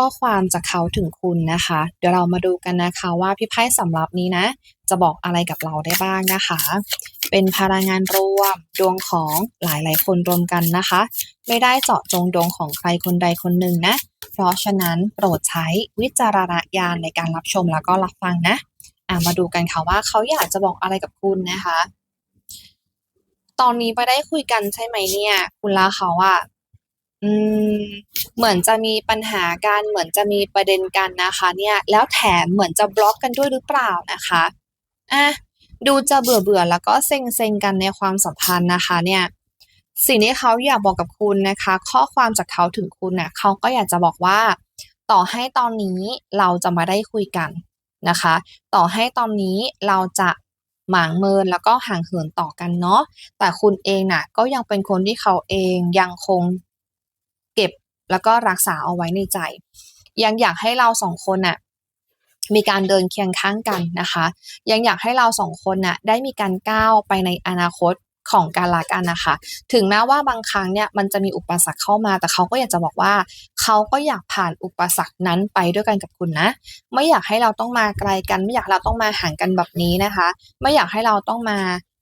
ข้อความจากเขาถึงคุณนะคะ เดี๋ยวเรามาดูกันนะคะว่าพี่ไพ่สำรับนี้นะ จะบอกอะไรกับเราได้บ้างนะคะ เป็นพลังงานรวมดวงของหลายๆ คนรวมกันนะคะ ไม่ได้เจาะจงดวงของใครคนใดคนหนึ่งนะ เพราะฉะนั้นโปรดใช้วิจารณญาณในการรับชมแล้วก็รับฟังนะอะมาดูกันค่ะว่าเขาอยากจะบอกอะไรกับคุณนะคะ ตอนนี้ไปได้คุยกันใช่ไหมเนี่ย คุณลาเขาอะ อืม เหมือนจะมีปัญหากัน เหมือนจะมีประเด็นกันนะคะเนี่ย แล้วแถมเหมือนจะบล็อกกันด้วยหรือเปล่านะคะ อะ ดูจะเบื่อเบื่อแล้วก็เซ็งเซ็งกันในความสัมพันธ์นะคะ เนี่ย สิ่งที่เขาอยากบอกกับคุณนะคะ ข้อความจากเขาถึงคุณน่ะเขาก็อยากจะบอกว่า ต่อให้ตอนนี้เราจะมาได้คุยกันนะคะ ต่อให้ตอนนี้เราจะหมางเมินแล้วก็ห่างเหินต่อกันเนาะแต่คุณเองน่ะ ก็ยังเป็นคนที่เขาเองยังคง แล้วก็รักษาเอาไว้ในใจ ยังอยากให้เราสองคนน่ะมีการเดินเคียงข้างกันนะคะ ยังอยากให้เราสองคนน่ะได้มีการก้าวไปในอนาคตของการละกันนะคะ ถึงแม้ว่าบางครั้งเนี่ยมันจะมีอุปสรรคเข้ามา แต่เขาก็อยากจะบอกว่า เขาก็อยากผ่านอุปสรรคนั้นไปด้วยกันกับคุณนะ ไม่อยากให้เราต้องมาไกลกัน ไม่อยากเราต้องมาห่างกันแบบนี้นะคะ ไม่อยากให้เราต้องมา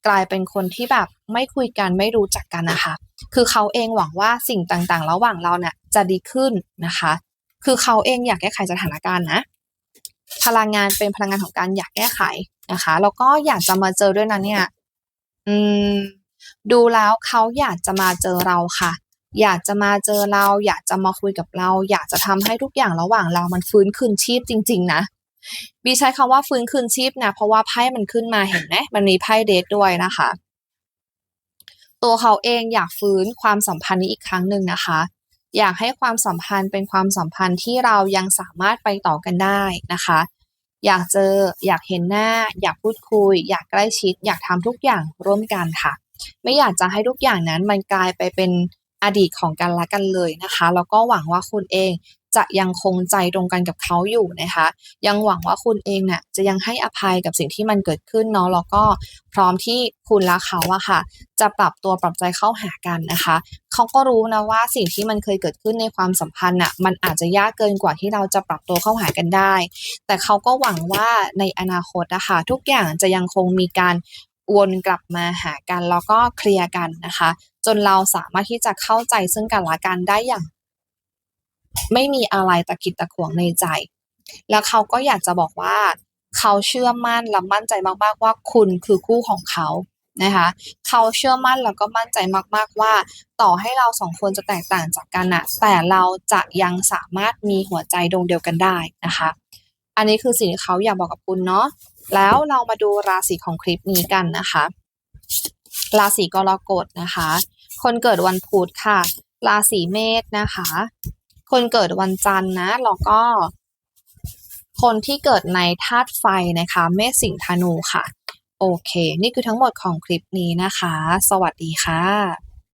กลายเป็นคนที่แบบไม่คุยกันไม่รู้จักกันนะคะ คือเขาเองหวังว่าสิ่งต่างๆ ระหว่างเราเนี่ยจะดีขึ้นนะคะ คือเขาเองอยากแก้ไขสถานการณ์นะ พลังงานเป็นพลังงานของการอยากแก้ไขนะคะ แล้วก็อยากจะมาเจอด้วยนะเนี่ย อืม ดูแล้วเขาอยากจะมาเจอเราค่ะ อยากจะมาเจอเรา อยากจะมาคุยกับเรา อยากจะทำให้ทุกอย่างระหว่างเรามันฟื้นคืนชีพจริง ๆ นะบีใช้คำว่าฟื้นคืนชีพนะ เพราะว่าไพ่มันขึ้นมาเห็นไหมมันมีไพ่เดทด้วยนะคะ ตัวเขาเองอยากฟื้นความสัมพันธ์นี้อีกครั้งหนึ่งนะคะ อยากให้ความสัมพันธ์เป็นความสัมพันธ์ที่เรายังสามารถไปต่อกันได้นะคะ อยากเจออยากเห็นหน้า อยากพูดคุย อยากใกล้ชิด อยากทำทุกอย่างร่วมกันค่ะ ไม่อยากจะให้ทุกอย่างนั้นมันกลายไปเป็น อดีตของกันและกันเลยนะคะ แล้วก็หวังว่าคุณเองจะยังคงใจตรงกันกับเขาอยู่นะคะ ยังหวังว่าคุณเองเนี่ยจะยังให้อภัยกับสิ่งที่มันเกิดขึ้นเนาะแล้วก็พร้อมที่คุณและเขาอะค่ะ จะปรับตัวปรับใจเข้าหากันนะคะ เขาก็รู้นะว่าสิ่งที่มันเคยเกิดขึ้นในความสัมพันธ์อะมันอาจจะยากเกินกว่าที่เราจะปรับตัวเข้าหากันได้ แต่เขาก็หวังว่าในอนาคตนะคะทุกอย่างจะยังคงมีการ วนกลับมาหากันแล้วก็เคลียร์กันนะคะ จนเราสามารถที่จะเข้าใจซึ่งกันและกันได้อย่าง ไม่มีอะไรตะกิดตะขวงในใจ แล้วเขาก็อยากจะบอกว่า เขาเชื่อมั่นและมั่นใจมากๆว่าคุณคือคู่ของเขานะคะเขาเชื่อมั่นแล้วก็มั่นใจมาก ๆว่า ต่อให้เราสองคนจะแตกต่างจากกันอะแต่เราจะยังสามารถมีหัวใจดวงเดียวกันได้นะคะ อันนี้คือสิ่งที่เขาอยากบอกกับคุณเนาะ แล้วเรามาดูราศีของคลิปนี้กันนะคะ ราศีกรกฎนะคะ คนเกิดวันพุธค่ะ ราศีเมษนะคะ คนเกิดวันจันทร์นะแล้วก็ คนที่เกิดในธาตุไฟนะคะ เมษสิงห์ธนูค่ะ โอเค นี่คือทั้งหมดของคลิปนี้นะคะ สวัสดีค่ะ